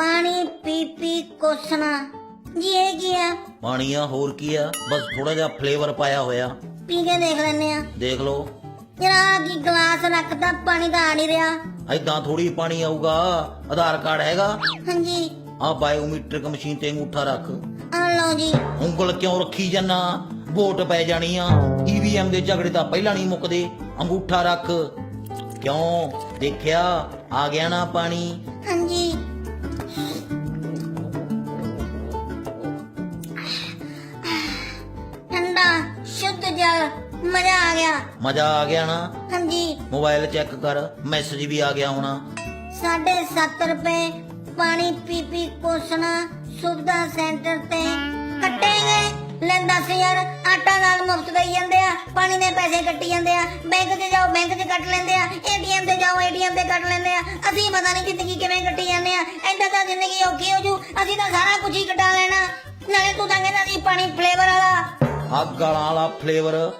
ਪਾਣੀ ਪੀ ਪੀ ਕੋਸਣਾ। ਜੀ ਇਹ ਕੀ ਆ? ਪਾਣੀ ਆ ਹੋਰ ਕੀ ਆ? ਬਸ ਥੋੜਾ ਜਿਹਾ ਫਲੇਵਰ ਪਾਇਆ ਹੋਇਆ। ਪੀ ਕੇ ਦੇਖ ਲੈਨੇ ਆ। ਦੇਖ ਲਓ। ਯਾਰ ਕੀ ਗਲਾਸ ਰੱਖਦਾ ਪਾਣੀ ਤਾਂ ਆ ਨਹੀਂ ਰਿਹਾ। ਐਦਾਂ ਥੋੜੀ ਪਾਣੀ ਆਊਗਾ। ਆਧਾਰ ਕਾਰਡ ਹੈਗਾ। ਹਾਂਜੀ। ਆ ਬਾਇਓਮੀਟ੍ਰਿਕ ਮਸ਼ੀਨ ਤੇ ਅੰਗੂਠਾ ਰੱਖ। ਆ ਲਓ ਜੀ। ਉਂਗਲ ਕਿਉਂ ਰੱਖੀ ਜੰਨਾ ਵੋਟ ਪੈ ਜਾਣੀ ਆ। ਈਵੀਐਮ ਦੇ ਝਗੜੇ ਤਾਂ ਪਹਿਲਾਂ ਨਹੀਂ ਮੁੱਕਦੇ। ਅੰਗੂਠਾ ਰੱਖ। ਕਿਉਂ? ਦੇਖਿਆ? ਆ ਗਿਆ ਨਾ ਪਾਣੀ। ਹਾਂਜੀ। ਮਜ਼ਾ ਆ ਗਿਆ। ਮਜ਼ਾ ਆ ਗਿਆ ਨਾ? ਹਾਂਜੀ। ਮੋਬਾਈਲ ਚੈੱਕ ਕਰ ਮੈਸੇਜ ਵੀ ਆ ਗਿਆ ਹੋਣਾ। ਸਾਢੇ 7 ਰੁਪਏ ਪਾਣੀ ਪੀ ਪੀ ਕੋਸਣਾ ਸੁਵਿਧਾ ਸੈਂਟਰ ਤੇ ਕੱਟੇਗੇ। ਲੈ 10000 ਆਟਾ ਨਾਲ ਮੁਫਤ ਦੇਈ ਜਾਂਦੇ ਆ ਪਾਣੀ ਦੇ ਪੈਸੇ ਕੱਟੀ ਜਾਂਦੇ ਆ ਬੈਂਕ 'ਚ ਜਾਓ ਬੈਂਕ 'ਚ ਕੱਟ ਲੈਂਦੇ ਆ ਏਟੀਐਮ ਤੇ ਜਾਓ ਏਟੀਐਮ ਤੇ ਕੱਟ ਲੈਂਦੇ ਆ। ਅਸੀਂ ਪਤਾ ਨਹੀਂ ਜ਼ਿੰਦਗੀ ਕਿਵੇਂ ਕੱਟੀ ਜਾਂਦੇ ਆ ਐਂਦਾ ਤਾਂ ਜ਼ਿੰਦਗੀ ਔਖੀ ਹੋ ਜੂ ਅਸੀਂ ਤਾਂ ਸਾਰਾ ਕੁਝ ਹੀ ਕਟਾ ਲੈਣਾ। ਨਾਲੇ ਤੂੰ ਤਾਂ ਕਹਿੰਦਾ ਸੀ ਪਾਣੀ ਫਲੇਵਰ ਵਾਲਾ। ਆ ਗਾਲਾਂ ਵਾਲਾ ਫਲੇਵਰ